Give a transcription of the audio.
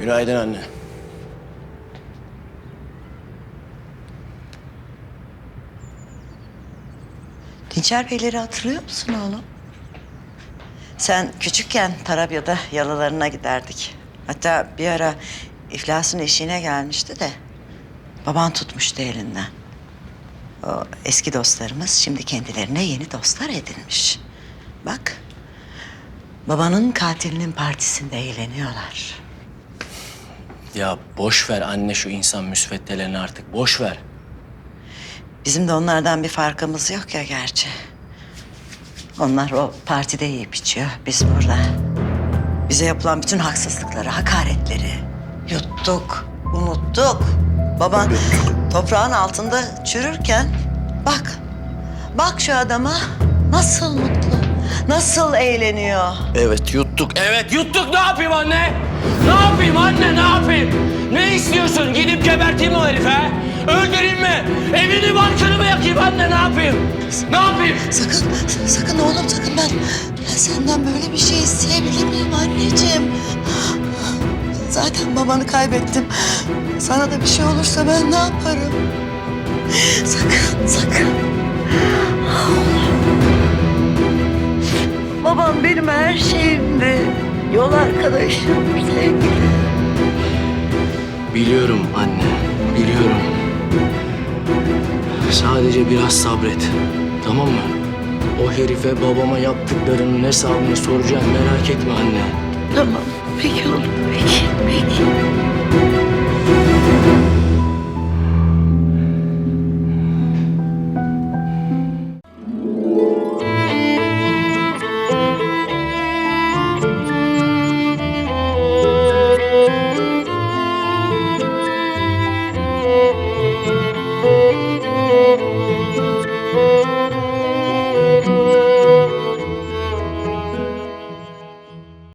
Günaydın anne. Dinçer Beyleri hatırlıyor musun oğlum? Sen küçükken Tarabya'da yalılarına giderdik. Hatta bir ara iflasın eşiğine gelmişti de baban tutmuştu elinden. O eski dostlarımız şimdi kendilerine yeni dostlar edinmiş. Bak, babanın katilinin partisinde eğleniyorlar. Ya boş ver anne şu insan müsveddelerini artık boş ver. Bizim de onlardan bir farkımız yok ya gerçi. Onlar o partide yiyip içiyor, biz burada. Bize yapılan bütün haksızlıkları, hakaretleri yuttuk, unuttuk. Baban toprağın altında çürürken bak, bak şu adama nasıl mutlu, nasıl eğleniyor. Evet yuttuk. Evet yuttuk ne yapayım anne? Yapayım anne ne yapayım? Ne istiyorsun? Gidip geberteyim o herifi ha? Öldüreyim mi? Evini barkını mı yakayım anne ne yapayım? Ne yapayım? Sakın, sakın oğlum sakın ben, ben senden böyle bir şey isteyebilir miyim anneciğim? Zaten babanı kaybettim. Sana da bir şey olursa ben ne yaparım? Sakın, sakın. Babam benim her şeyimdi. Yol arkadaşım, sevgilim. Biliyorum anne, biliyorum. Sadece biraz sabret. Tamam mı? O herife babama yaptıklarının hesabını soracağım merak etme anne. Tamam, peki oğlum, peki, peki.